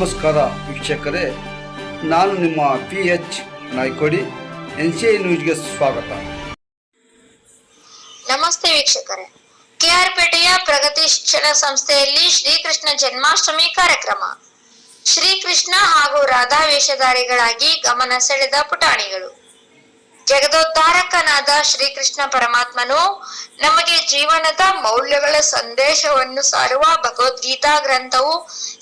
ನಮಸ್ಕಾರ ವೀಕ್ಷಕರೇ, ನಾನು ನಿಮ್ಮ P H Naikodi N C I ನ್ಯೂಸ್ಗೆ ಸ್ವಾಗತ. ನಮಸ್ತೆ ವೀಕ್ಷಕರೇ. ಕೆಆರ್ಪೇಟೆಯ ಪ್ರಗತಿ ಶಿಕ್ಷಣ ಸಂಸ್ಥೆಯಲ್ಲಿ ಶ್ರೀಕೃಷ್ಣ ಜನ್ಮಾಷ್ಟಮಿ ಕಾರ್ಯಕ್ರಮ. ಶ್ರೀಕೃಷ್ಣ ಹಾಗೂ ರಾಧಾ ವೇಷಧಾರಿಗಳಾಗಿ ಗಮನ ಸೆಳೆದ ಪುಟಾಣಿಗಳು. ಜಗದೋದ್ಧಾರಕನಾದ ಶ್ರೀಕೃಷ್ಣ ಪರಮಾತ್ಮನು ನಮಗೆ ಜೀವನದ ಮೌಲ್ಯಗಳ ಸಂದೇಶವನ್ನು ಸಾರುವ ಭಗವದ್ಗೀತಾ ಗ್ರಂಥವು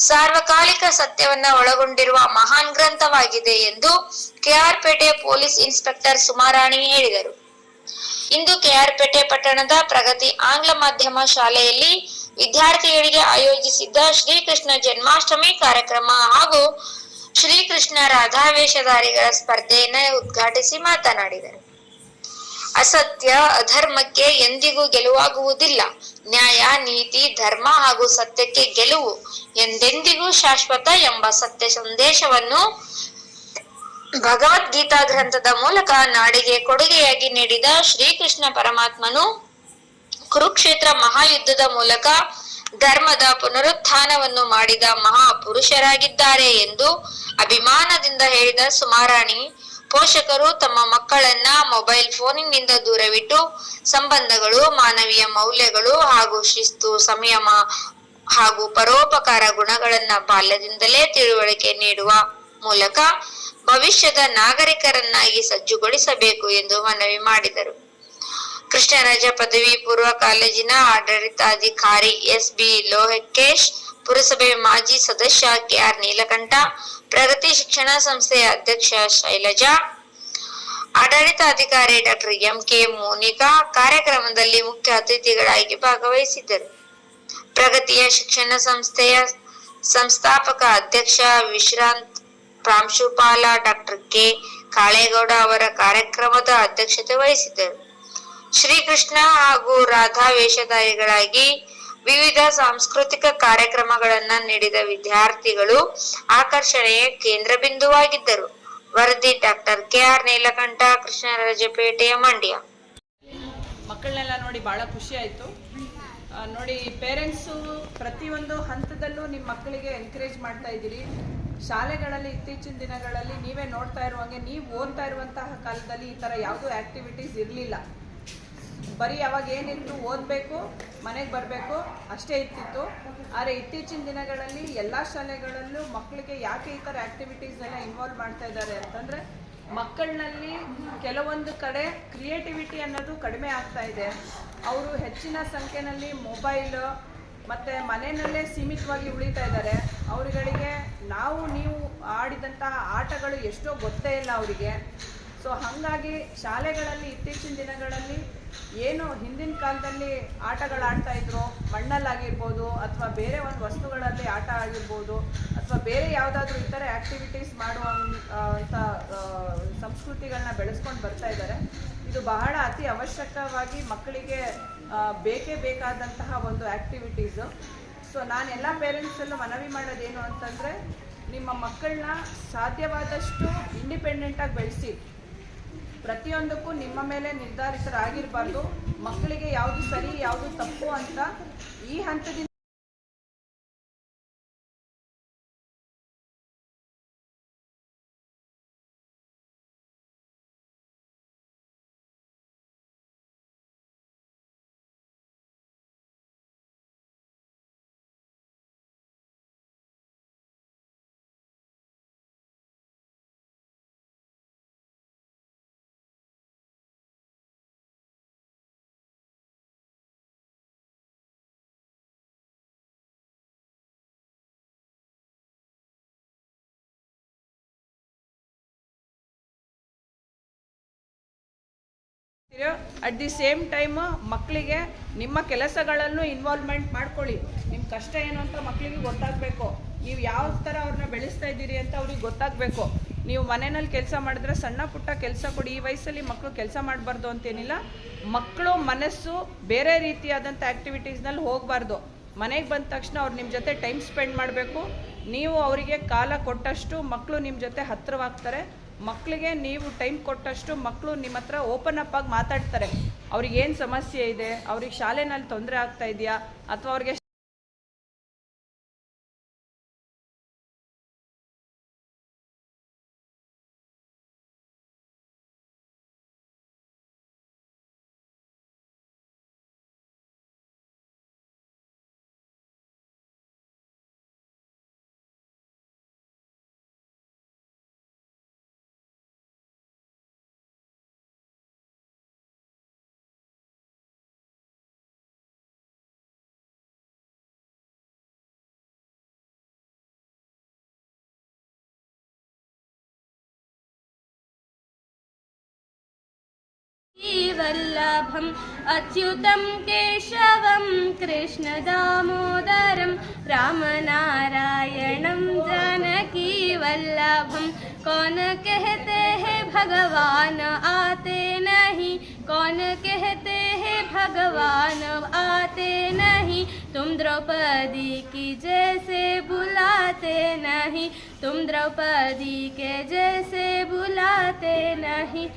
ಸಾರ್ವಕಾಲಿಕ ಸತ್ಯವನ್ನ ಒಳಗೊಂಡಿರುವ ಮಹಾನ್ ಗ್ರಂಥವಾಗಿದೆ ಎಂದು ಕೆಆರ್ಪೇಟೆ ಪೊಲೀಸ್ ಇನ್ಸ್ಪೆಕ್ಟರ್ ಸುಮಾರಾಣಿ ಹೇಳಿದರು. ಇಂದು ಕೆಆರ್ಪೇಟೆ ಪಟ್ಟಣದ ಪ್ರಗತಿ ಆಂಗ್ಲ ಮಾಧ್ಯಮ ಶಾಲೆಯಲ್ಲಿ ವಿದ್ಯಾರ್ಥಿಗಳಿಗೆ ಆಯೋಜಿಸಿದ್ದ ಶ್ರೀಕೃಷ್ಣ ಜನ್ಮಾಷ್ಟಮಿ ಕಾರ್ಯಕ್ರಮ ಹಾಗೂ ಶ್ರೀಕೃಷ್ಣ ರಾಧಾವೇಶಧಾರಿಗಳ ಸ್ಪರ್ಧೆಯನ್ನ ಉದ್ಘಾಟಿಸಿ ಮಾತನಾಡಿದರು. ಅಸತ್ಯ ಅಧರ್ಮಕ್ಕೆ ಎಂದಿಗೂ ಗೆಲುವಾಗುವುದಿಲ್ಲ. ನ್ಯಾಯ, ನೀತಿ, ಧರ್ಮ ಹಾಗೂ ಸತ್ಯಕ್ಕೆ ಗೆಲುವು ಎಂದೆಂದಿಗೂ ಶಾಶ್ವತ ಎಂಬ ಸತ್ಯ ಸಂದೇಶವನ್ನು ಭಗವದ್ಗೀತಾ ಗ್ರಂಥದ ಮೂಲಕ ನಾಡಿಗೆ ಕೊಡುಗೆಯಾಗಿ ನೀಡಿದ ಶ್ರೀಕೃಷ್ಣ ಪರಮಾತ್ಮನು ಕುರುಕ್ಷೇತ್ರ ಮಹಾಯುದ್ಧದ ಮೂಲಕ ಧರ್ಮದ ಪುನರುತ್ಥಾನವನ್ನು ಮಾಡಿದ ಮಹಾಪುರುಷರಾಗಿದ್ದಾರೆ ಎಂದು ಅಭಿಮಾನದಿಂದ ಹೇಳಿದ ಸುಮಾರಾಣಿ ಪೋಷಕರು ತಮ್ಮ ಮಕ್ಕಳನ್ನ ಮೊಬೈಲ್ ಫೋನಿನಿಂದ ದೂರವಿಟ್ಟು ಸಂಬಂಧಗಳು, ಮಾನವೀಯ ಮೌಲ್ಯಗಳು ಹಾಗೂ ಶಿಸ್ತು, ಸಂಯಮ ಹಾಗೂ ಪರೋಪಕಾರ ಗುಣಗಳನ್ನ ಬಾಲ್ಯದಿಂದಲೇ ತಿಳುವಳಿಕೆ ನೀಡುವ ಮೂಲಕ ಭವಿಷ್ಯದ ನಾಗರಿಕರನ್ನಾಗಿ ಸಜ್ಜುಗೊಳಿಸಬೇಕು ಎಂದು ಮನವಿ ಮಾಡಿದರು. ಕೃಷ್ಣರಾಜ ಪದವಿ ಪೂರ್ವ ಕಾಲೇಜಿನ ಆಡಳಿತಾಧಿಕಾರಿ ಎಸ್ ಬಿ ಲೋಹಕೇಶ್ ಪುರಸಭೆ ಮಾಜಿ ಸದಸ್ಯ ಕೆಆರ್ ನೀಲಕಂಠ, ಪ್ರಗತಿ ಶಿಕ್ಷಣ ಸಂಸ್ಥೆಯ ಅಧ್ಯಕ್ಷ ಶೈಲಜಾ ಆಡಳಿತಾಧಿಕಾರಿ ಡಾಕ್ಟರ್ ಎಂ ಕೆ ಮೋನಿಕಾ ಕಾರ್ಯಕ್ರಮದಲ್ಲಿ ಮುಖ್ಯ ಅತಿಥಿಗಳಾಗಿ ಭಾಗವಹಿಸಿದ್ದರು. ಪ್ರಗತಿಯ ಶಿಕ್ಷಣ ಸಂಸ್ಥೆಯ ಸಂಸ್ಥಾಪಕ ಅಧ್ಯಕ್ಷ ವಿಶ್ರಾಂತ್ ಪ್ರಾಂಶುಪಾಲ ಡಾಕ್ಟರ್ ಕೆ. ಕಾಳೇಗೌಡ ಅವರ ಕಾರ್ಯಕ್ರಮದ ಅಧ್ಯಕ್ಷತೆ ವಹಿಸಿದ್ದರು. ಶ್ರೀಕೃಷ್ಣ ಹಾಗೂ ರಾಧಾ ವೇಷಧಾರಿಗಳಾಗಿ ವಿವಿಧ ಸಾಂಸ್ಕೃತಿಕ ಕಾರ್ಯಕ್ರಮಗಳನ್ನ ನೀಡಿದ ವಿದ್ಯಾರ್ಥಿಗಳು ಆಕರ್ಷಣೆಯ ಕೇಂದ್ರ ಬಿಂದುವಾಗಿದ್ದರು. ವರದಿ ಡಾಕ್ಟರ್ ಕೆ ಆರ್ ನೀಲಕಂಠ ಕೃಷ್ಣರಾಜಪೇಟೆಯ ಮಂಡ್ಯ. ಮಕ್ಕಳನ್ನೆಲ್ಲ ನೋಡಿ ಬಹಳ ಖುಷಿ ಆಯಿತು. ನೋಡಿ, ಪೇರೆಂಟ್ಸು ಪ್ರತಿಯೊಂದು ಹಂತದಲ್ಲೂ ನಿಮ್ಮ ಮಕ್ಕಳಿಗೆ ಎನ್ಕರೇಜ್ ಮಾಡ್ತಾ ಇದ್ದೀರಿ. ಶಾಲೆಗಳಲ್ಲಿ ಇತ್ತೀಚಿನ ದಿನಗಳಲ್ಲಿ ನೀವೇ ನೋಡ್ತಾ ಇರುವಂಗೆ, ನೀವು ಓದ್ತಾ ಇರುವಂತಹ ಕಾಲದಲ್ಲಿ ಈ ಥರ ಯಾವುದೂ ಆಕ್ಟಿವಿಟೀಸ್ ಇರಲಿಲ್ಲ. ಬರೀ ಅವಾಗ ಏನಿತ್ತು ಓದಬೇಕು, ಮನೆಗೆ ಬರಬೇಕು, ಅಷ್ಟೇ ಇರ್ತಿತ್ತು. ಆದರೆ ಇತ್ತೀಚಿನ ದಿನಗಳಲ್ಲಿ ಎಲ್ಲ ಶಾಲೆಗಳಲ್ಲೂ ಮಕ್ಕಳಿಗೆ ಯಾಕೆ ಈ ಥರ ಆ್ಯಕ್ಟಿವಿಟೀಸ್ನೆಲ್ಲ ಇನ್ವಾಲ್ವ್ ಮಾಡ್ತಾ ಇದ್ದಾರೆ ಅಂತಂದರೆ ಮಕ್ಕಳಲ್ಲಿ ಕೆಲವೊಂದು ಕಡೆ ಕ್ರಿಯೇಟಿವಿಟಿ ಅನ್ನೋದು ಕಡಿಮೆ ಆಗ್ತಾ ಇದೆ. ಅವರು ಹೆಚ್ಚಿನ ಸಂಖ್ಯೆಯಲ್ಲಿ ಮೊಬೈಲ್ ಮತ್ತು ಮನೆಯಲ್ಲೇ ಸೀಮಿತವಾಗಿ ಉಳಿತಾ ಇದ್ದಾರೆ. ಅವರುಗಳಿಗೆ ನಾವು, ನೀವು ಆಡಿದಂತಹ ಆಟಗಳು ಎಷ್ಟೋ ಗೊತ್ತೇ ಇಲ್ಲ ಅವರಿಗೆ. ಸೊ ಹಾಗಾಗಿ ಶಾಲೆಗಳಲ್ಲಿ ಇತ್ತೀಚಿನ ದಿನಗಳಲ್ಲಿ ಏನು ಹಿಂದಿನ ಕಾಲದಲ್ಲಿ ಆಟಗಳು ಆಡ್ತಾ ಇದ್ರು, ಮಣ್ಣಲ್ಲಾಗಿರ್ಬೋದು ಅಥವಾ ಬೇರೆ ಒಂದು ವಸ್ತುಗಳಲ್ಲಿ ಆಟ ಆಗಿರ್ಬೋದು ಅಥವಾ ಬೇರೆ ಯಾವುದಾದ್ರೂ ಇತರ ಆಕ್ಟಿವಿಟೀಸ್ ಮಾಡುವಂಥ ಸಂಸ್ಕೃತಿಗಳನ್ನ ಬೆಳೆಸ್ಕೊಂಡು ಬರ್ತಾ ಇದ್ದಾರೆ ಇದು ಬಹಳ ಅತಿ ಅವಶ್ಯಕವಾಗಿ ಮಕ್ಕಳಿಗೆ ಬೇಕೇ ಬೇಕಾದಂತಹ ಒಂದು ಆ್ಯಕ್ಟಿವಿಟೀಸು ಸೊ ನಾನು ಎಲ್ಲ ಪೇರೆಂಟ್ಸಲ್ಲೂ ಮನವಿ ಮಾಡೋದೇನು ಅಂತಂದರೆ ನಿಮ್ಮ ಮಕ್ಕಳನ್ನ ಸಾಧ್ಯವಾದಷ್ಟು ಇಂಡಿಪೆಂಡೆಂಟಾಗಿ ಬೆಳೆಸಿ. ಪ್ರತಿಯೊಂದಕ್ಕೂ ನಿಮ್ಮ ಮೇಲೆ ನಿರ್ಧಾರಿತರಾಗಿರಬಾರ್ದು. ಮಕ್ಕಳಿಗೆ ಯಾವುದು ಸರಿ ಯಾವುದು ತಪ್ಪು ಅಂತ ಈ ಹಂತದಿಂದ ಅಟ್ ದಿ ಸೇಮ್ ಟೈಮ್ ಮಕ್ಕಳಿಗೆ ನಿಮ್ಮ ಕೆಲಸಗಳಲ್ಲೂ ಇನ್ವಾಲ್ವ್ಮೆಂಟ್ ಮಾಡ್ಕೊಳ್ಳಿ. ನಿಮ್ಮ ಕಷ್ಟ ಏನು ಅಂತ ಮಕ್ಕಳಿಗೆ ಗೊತ್ತಾಗಬೇಕು. ನೀವು ಯಾವ ಥರ ಅವ್ರನ್ನ ಬೆಳೆಸ್ತಾ ಇದ್ದೀರಿ ಅಂತ ಅವ್ರಿಗೆ ಗೊತ್ತಾಗಬೇಕು. ನೀವು ಮನೆಯಲ್ಲಿ ಕೆಲಸ ಮಾಡಿದ್ರೆ ಸಣ್ಣ ಪುಟ್ಟ ಕೆಲಸ ಕೊಡಿ, ಈ ವಯಸ್ಸಲ್ಲಿ ಮಕ್ಕಳು ಕೆಲಸ ಮಾಡಬಾರ್ದು ಅಂತೇನಿಲ್ಲ. ಮಕ್ಕಳು ಮನಸ್ಸು ಬೇರೆ ರೀತಿಯಾದಂಥ ಆ್ಯಕ್ಟಿವಿಟೀಸ್ನಲ್ಲಿ ಹೋಗಬಾರ್ದು. ಮನೆಗೆ ಬಂದ ತಕ್ಷಣ ಅವ್ರು ನಿಮ್ಮ ಜೊತೆ ಟೈಮ್ ಸ್ಪೆಂಡ್ ಮಾಡಬೇಕು. ನೀವು ಅವರಿಗೆ ಕಾಲ ಕೊಟ್ಟಷ್ಟು ಮಕ್ಕಳು ನಿಮ್ಮ ಜೊತೆ ಹತ್ತಿರವಾಗ್ತಾರೆ ಮಕ್ಕಳಿಗೆ ನೀವು ಟೈಮ್ ಕೊಟ್ಟಷ್ಟು ಮಕ್ಕಳು ನಿಮ್ಮ ಹತ್ರ ಓಪನ್ ಅಪ್ ಆಗಿ ಮಾತಾಡ್ತಾರೆ. ಅವ್ರಿಗೆ ಏನು ಸಮಸ್ಯೆ ಇದೆ? ಅವ್ರಿಗೆ ಶಾಲೆನಲ್ಲಿ ತೊಂದರೆ ಆಗ್ತಾ ಇದೆಯಾ? ಅಥವಾ ಅವ್ರಿಗೆ वल्लभम् अच्युतं केशवं, कृष्णदामोदरं, रामनारायणं जानकीवल्लभं कौन कहते हैं भगवान, आते नहीं? कौन कहते हैं भगवान, आते नहीं? तुम द्रौपदी की जैसे बुलाते नहीं। तुम द्रौपदी के जैसे बुलाते नहीं।